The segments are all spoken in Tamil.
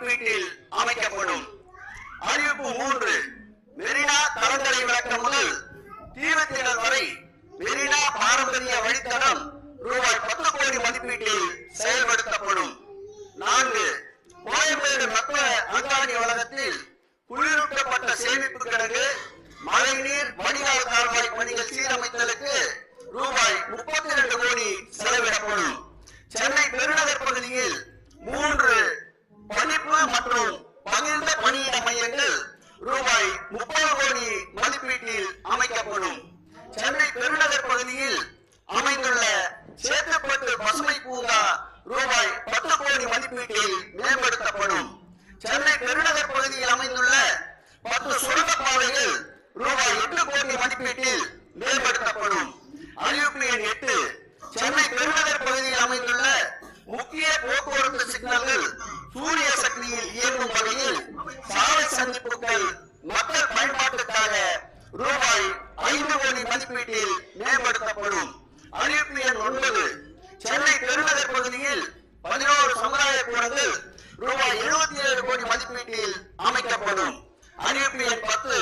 மதிப்பீட்டில் அமைக்கப்படும். அறிவிப்பு மூன்று மெரினா தளங்களை விளக்கம் முதல் தீரத்தினர் வரை மெரினா பாரம்பரிய வழித்தடம் ரூபாய் பத்து கோடி மதிப்பீட்டில் மற்றும் பகிர்ந்த பணியிட மையங்கள் ரூபாய் முப்பது கோடி மதிப்பீட்டில் அமைக்கப்படும். சென்னை பெருநகர் பகுதியில் அமைந்துள்ள சேத்துப்பட்டு பசுமை பூங்கா ரூபாய் பத்து கோடி மதிப்பீட்டில் மேம்படுத்தப்படும். சென்னை பெருநகர் பகுதியில் அமைந்துள்ள பத்து சுரங்க பாதைகள் ரூபாய் எட்டு கோடி மதிப்பீட்டில் மேம்படுத்தப்படும் அறிவிப்பு எண் எட்டு சென்னை பெருநகர் பகுதியில் அமைந்துள்ள முக்கிய போக்குவரத்து சிக்னல்கள் சூரிய சக்தியில் இயங்கும் வகையில் சாலை சந்திப்புகள் மக்கள் பயன்பாட்டுக்காக ரூபாய் ஐந்து கோடி மதிப்பீட்டில் மேம்படுத்தப்படும் அறிவிப்பு எண் ஒன்பது சென்னை பெருநகர் பகுதியில் பதினோரு சமுதாய ரூபாய் எழுபத்தி ஏழு கோடி மதிப்பீட்டில் அமைக்கப்படும். அறிவிப்பு எண் பத்து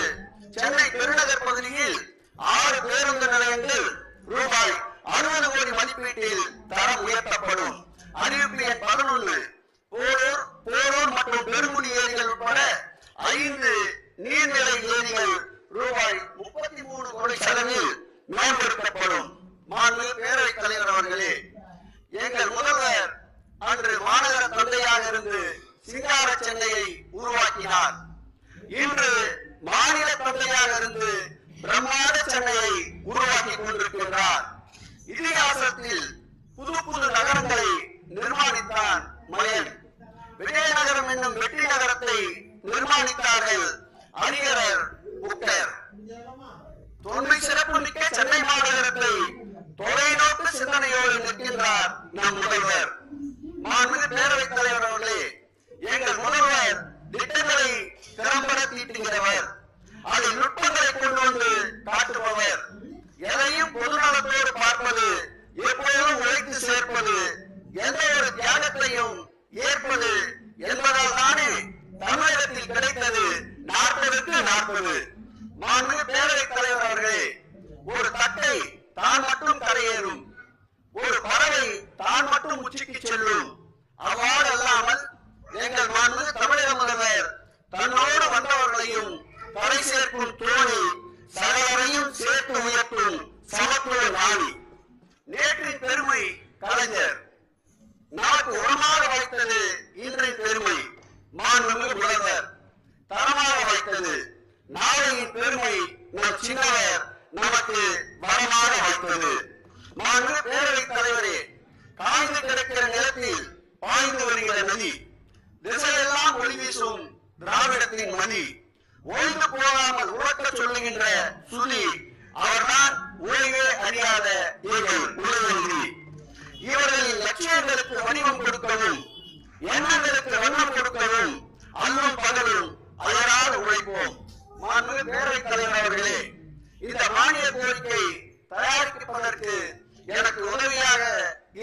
சென்னை பெருநகர் பகுதியில் ஆறு பேருந்து நிலையங்கள் ரூபாய் அறுபது கோடி மதிப்பீட்டில் தரம் உயர்த்தப்படும். அறிவிப்பு எண் பதினொன்று போரூர் போரூர் மற்றும் பெருங்குடி ஏரிகள் உட்பட ஐந்து நீர்நிலை ஏரிகள் மாண்புமிகு முதல்வர் தரமாக வைத்தது. நாளையின் பெருமை நம் சின்னவர் நமக்கு வரமாக வைத்தது. மாண்பு பேரவைத் தலைவரே. காய்ந்து கிடக்கிற நிலத்தில் பாய்ந்து வருகிற நதி. திசையெல்லாம் ஒளி வீசும் திராவிடத்தின் மதி. ஓய்ந்து போகாமல் உறக்க சொல்லுகின்ற சுனி அவர்தான் ஓய்வே அறியாத இவர்கள் உலகி இவர்களின் லட்சியங்களுக்கு வடிவம் கொடுக்கவும் எண்ணங்களுக்கு கொடுக்கவும் அல்லும் பகலும் அயராது உழைப்போம். மாண்புமிகு பேரவைத் தலைவர் அவர்களே இந்த மானிய கோரிக்கை தயாரிப்பதற்கு எனக்கு உதவியாக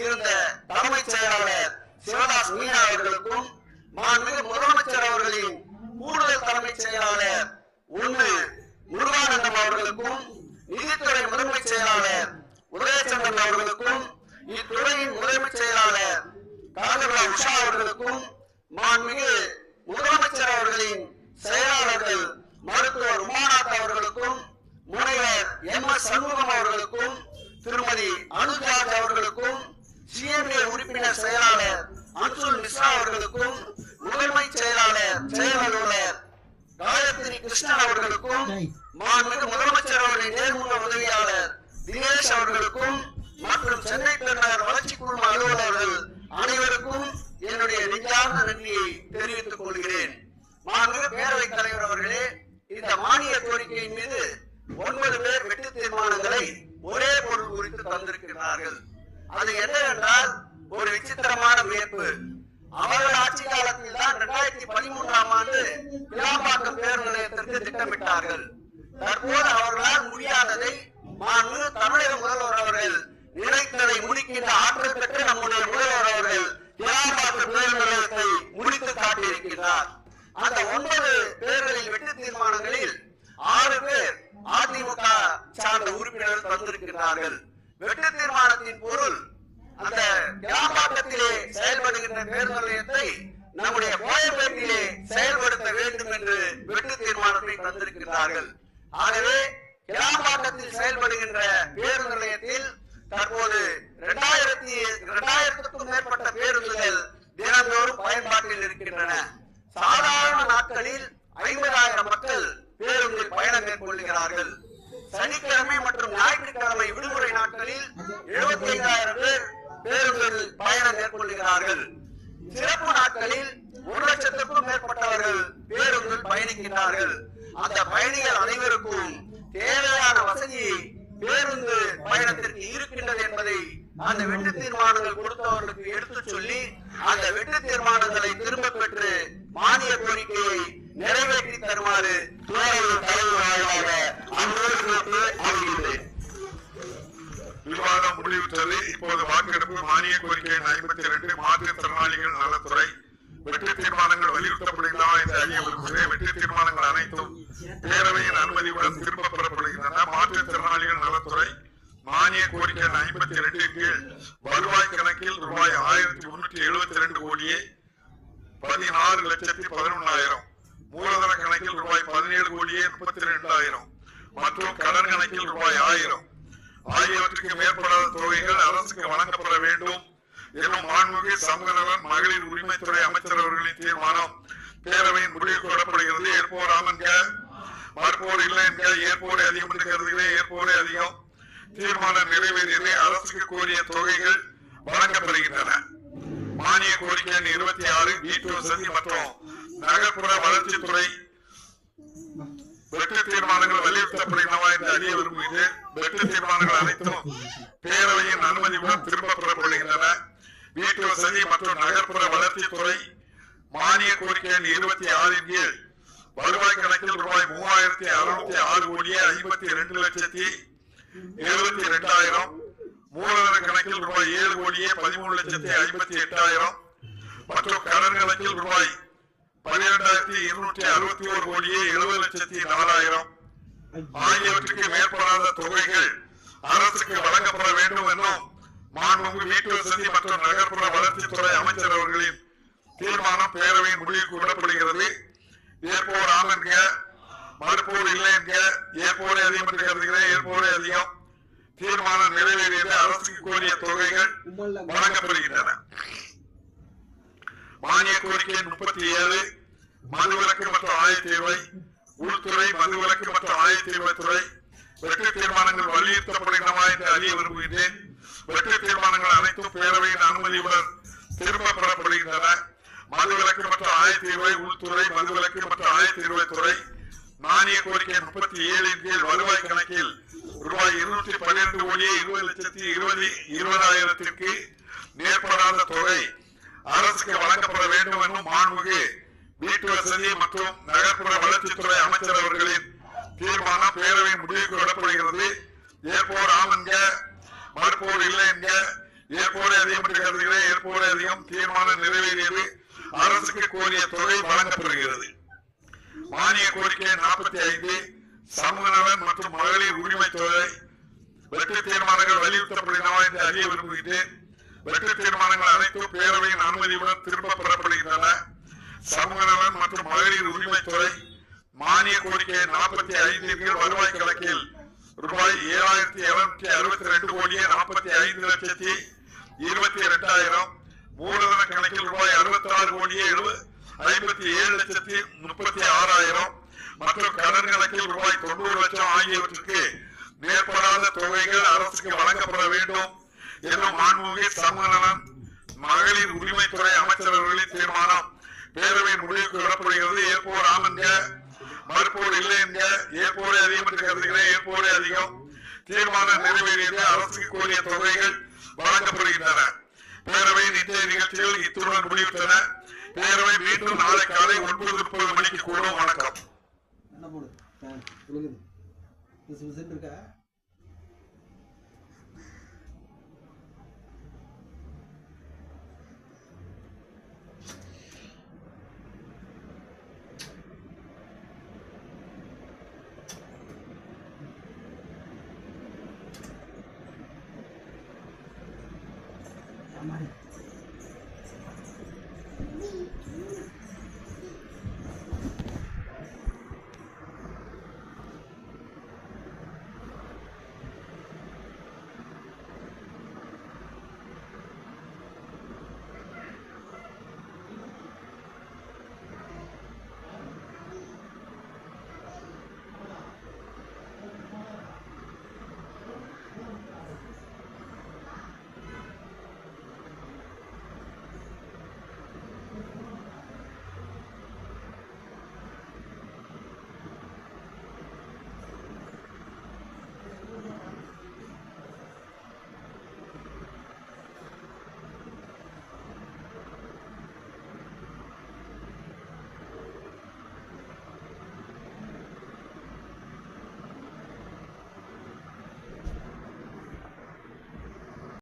இருந்த தலைமை செயலாளர் சிவதாஸ் மீனா அவர்களுக்கும் மாண்புமிகு முதலமைச்சர் அவர்களின் கூடுதல் தலைமைச் செயலாளர் ஒன்று முருகானந்தம் அவர்களுக்கும் நிதித்துறை முதன்மை செயலாளர் உதயச்சந்திரன் அவர்களுக்கும் இத்துறையின் முதன்மைச் செயலாளர் கலகலா உஷா அவர்களுக்கும் மாண்புமிகு முதலமைச்சர் அவர்களின் செயலாளர்கள் மருத்துவர் உமாநாத் அவர்களுக்கும் முனைவர் எம் எஸ் சண்முக அவர்களுக்கும் திருமதி அனுஜாஜ் அவர்களுக்கும் சிஎம்ஏ உறுப்பினர் செயலாளர் அன்சுல் மிஸ்ரா அவர்களுக்கும் முதன்மை செயலாளர் செயலாளர் காயத்ரி கிருஷ்ணன் அவர்களுக்கும் மாண்புமிகு முதலமைச்சர் அவர்களின் நேர்முக உதவியாளர் தினேஷ் அவர்களுக்கும் மற்றும் சென்னை பெருநகர் வளர்ச்சி குழும அலுவலர்கள் அனைவருக்கும் என்னுடைய நெஞ்சார்ந்த நன்றியை தெரிவித்துக் கொள்கிறேன் மாண்புமிகு பேரவைத் தலைவர் அவர்களே இந்த மானிய கோரிக்கையின் மீது ஒன்பது பேர் வெட்டு தீர்மானங்களை ஒரே பொருள் குறித்து தந்திருக்கிறார்கள் அது என்னவென்றால் ஒரு விசித்திரமான வியப்பு அவர்கள் ஆட்சி காலத்தில் தான் இரண்டாயிரத்தி பதிமூன்றாம் ஆண்டு கிளாம்பாக்கம் பேருந்து நிலையத்திற்கு திட்டமிட்டார்கள் தற்போது அவர்களால் முடியாததை மாண்பு தமிழக முதல்வர் அவர்கள் நினைத்ததை முடிக்கின்ற ஆற்றல் பெற்று நம்முடைய முதல்வர் அவர்கள் கிளாம்பாக்கம் பேருந்து நிலையத்தை முடித்து காட்டி காட்டியிருக்கிறார் அந்த ஒன்பது பேர்களில் வெற்றி தீர்மானங்களில் ஆறு பேர் அதிமுக சார்ந்த உறுப்பினர்கள் வெட்டு தீர்மானத்தின் பொருள் அந்த கிராமத்திலே செயல்படுகின்ற பேருந்து நிலையத்தை நம்முடைய கோயம்பேட்டிலே செயல்படுத்த வேண்டும் என்று வெட்டு தீர்மானத்தை தந்திருக்கிறார்கள் ஆகவே கிராமத்தில் செயல்படுகின்ற பேருந்து நிலையத்தில் தற்போது இரண்டாயிரத்தி இரண்டாயிரத்துக்கும் மேற்பட்ட பேருந்துகள் தினந்தோறும் பயன்பாடு அந்த வெற்றி தீர்மானங்கள் கொடுத்தவர்களுக்கு எடுத்து சொல்லி அந்த வெற்றி தீர்மானங்களை திரும்ப பெற்று மானிய கோரிக்கையை நிறைவேற்றி தருமாறு துணை தலைவர் வாயிலாக விவாதம் முடிவுற்றது. இப்போது வாக்கெடுப்பு மானிய கோரிக்கை ஐம்பத்தி இரண்டு மாற்றுத்திறனாளிகள் நலத்துறை. வெற்றி தீர்மானங்கள் வலியுறுத்தப்படுகின்றன என்று அறிய விரும்புகிறேன். வெற்றி தீர்மானங்கள் அனைத்தும் பேரவையின் அனுமதியுடன் திரும்ப பெறப்படுகின்றன. மாற்றுத்திறனாளிகள் நலத்துறை. மானிய கோரிக்கை ஐம்பத்தி இரண்டின் கீழ் வருவாய் கணக்கில் ரூபாய் ஆயிரத்தி முன்னூற்றி எழுபத்தி ரெண்டு கோடியே பதினாறு லட்சத்தி பதினொன்னாயிரம். மூலதன கணக்கில் ரூபாய் பதினேழு கோடியே முப்பத்தி ரெண்டாயிரம். மற்றும் கடன் கணக்கில் ரூபாய் ஆயிரம். ஆகியவற்றுக்கு மேற்படாத தொகைகள் அரசுக்கு வழங்கப்பட வேண்டும். எனும் மாண்புமிகு சமூகநலன் மகளிர் உரிமைத்துறை அமைச்சர் அவர்களின் தீர்மானம் பேரவையின் முடிவு கூறப்படுகிறது ஏற்போர் ஆம் என்க மறுப்போர் இல்லை என்க. ஏற்போரை அதிகம் என்று கருதுகிறேன். ஏற்போரே அதிகம். தீர்மானம் நிறைவேறியது அரசுக்கு கோரிய தொகைகள் வழங்கப்படுகின்றன. மானிய கோரிக்கை எண் இருபத்தி ஆறு வீட்டு வசதி மற்றும் நகர்ப்புற வளர்ச்சித்துறை வெற்றி தீர்மானங்கள் வலியுறுத்தப்படுகின்றன என்று அறிய விரும்புகிறேன். வெற்றி தீர்மானங்கள் அனைத்தும் பேரவையின் அனுமதியுடன் திரும்ப பெறப்படுகின்றன. வீட்டு வசதி மற்றும் நகர்ப்புற வளர்ச்சித்துறை மானிய கோரிக்கை எண் இருபத்தி ஆறின் கீழ் வருவாய் கணக்கில் ரூபாய் மூவாயிரத்தி அறுநூத்தி ஆறு கோடியே ஐம்பத்தி இரண்டு லட்சத்தி எழுபத்தி இரண்டாயிரம் மூலதன கணக்கில் ரூபாய் ஏழு கோடியே பதிமூணு லட்சத்தி ஐம்பத்தி எட்டாயிரம் மற்றும் கடன் கணக்கில் ரூபாய் பனிரெண்டாயிரத்தி இருநூற்றி அறுபத்தி ஒரு கோடியே எழுபது லட்சத்தி நாலாயிரம். ஆகியவற்றுக்கு மேற்படாத தொகைகள் அரசுக்கு வழங்கப்பட வேண்டும் என்றும் மாண்புமிகு வீட்டு வசதி மற்றும் நகர்ப்புற வளர்ச்சித்துறை அமைச்சர் அவர்களின் தீர்மானம் பேரவையின் முடிவுக்கு விடப்படுகிறது. ஏற்போர் ஆம் என்க மறுப்போர் இல்லை என்க ஏற்போரே அதிகம் என்று கருதுகிறேன் ஏற்போரே அதிகம் தீர்மானம் நிறைவேறியது அரசுக்கு கோரிய தொகைகள் வழங்கப்படுகின்றன. மானிய கோரிக்கை முப்பத்தி ஏழு மதுவிலக்கு மற்றும் ஆய தேவை உள்துறை மதுவிலக்கு மற்றும் ஆயுள் துறை வெற்றி தீர்மானங்கள் வலியுறுத்தப்படுகின்றன என்று அறிய விரும்புகிறேன் வெற்றி தீர்மானங்கள் அனைத்தும் பேரவையின் அனுமதியுடன் திரும்ப பெறப்படுகின்றன. மதுவிலக்கு மற்றும் ஆய தேவை உள்துறை மதுவிலக்கு மற்றும் ஆயுள் துறை மானிய கோரிக்கை முப்பத்தி ஏழின் கீழ் வருவாய் கணக்கில் ரூபாய் இருநூத்தி பன்னிரண்டு கோடியே இருபது லட்சத்தி இருபது இருபதாயிரத்திற்கு மேற்படாத தொகை அரசுக்கு வழங்கப்பட வேண்டும் என்றும் மாண்புமிகு வீட்டு வசதி மற்றும் நகர்ப்புற வளர்ச்சித்துறை அமைச்சர் அவர்களின் தீர்மானம் பேரவை முடிவுக்கு விடப்படுகிறது ஏற்போர் ஆம் என்க மறுப்போர் இல்லை என்க ஏற்போரே அதிகம் என்று கருதுகிறேன் ஏற்போரே அதிகம் தீர்மானம் நிறைவேறியது. அரசுக்கு கோரிய தொகை வழங்கப்படுகிறது. மானிய கோரிக்கை நாற்பத்தி ஐந்து சமூக நலன் மற்றும் மகளிர் உரிமை தொகை. வெற்றி தீர்மானங்கள் வலியுறுத்தப்படுகின்றன என்று அறிய விரும்புகிறேன் வெற்றி தீர்மானங்கள் அனைத்தும் பேரவையின் அனுமதியுடன் திரும்ப பெறப்படுகின்றன. சமூக நலன் மற்றும் மகளிர் உரிமைத்துறை மானிய கோரிக்கை நாற்பத்தி ஐந்து கீழ் வருவாய் கணக்கில் ரூபாய் ஏழாயிரத்தி இருநூற்றி அறுபத்தி ரெண்டு கோடியே நாற்பத்தி ஐந்து லட்சத்தி இருபத்தி இரண்டாயிரம். மூலதன கணக்கில் ரூபாய் அறுபத்தி ஆறு கோடியே எழுபது ஐம்பத்தி ஏழு லட்சத்தி முப்பத்தி ஆறாயிரம் மற்றும் கடன் கணக்கில் ரூபாய் தொண்ணூறு லட்சம் ஆகியவற்றுக்கு மேற்படாத தொகைகள் அரசுக்கு வழங்கப்பட வேண்டும் என்னும் மாண்புமிகு சமநலன் மகளிர் உரிமைத்துறை அமைச்சரவர்களின் தீர்மானம் பேரவையின் முடிவுக்கு விடப்படுகிறது ஏற்போர் ஆம் என்க மறுப்போர் இல்லை என்க ஏற்போரே அதிகம் என்று கருதுகிறேன். ஏற்போரே அதிகம். தீர்மானம் நிறைவேறியது அரசுக்கு கோரிய தொகைகள் வழங்கப்படுகின்றன. பேரவையின் இன்றைய நிகழ்ச்சிகள் இத்துடன் முடிவுற்றன. பேரவை மீண்டும் நாளை காலை ஒன்பது முப்பது மணிக்கு கூடும். வணக்கம். என்ன போடு?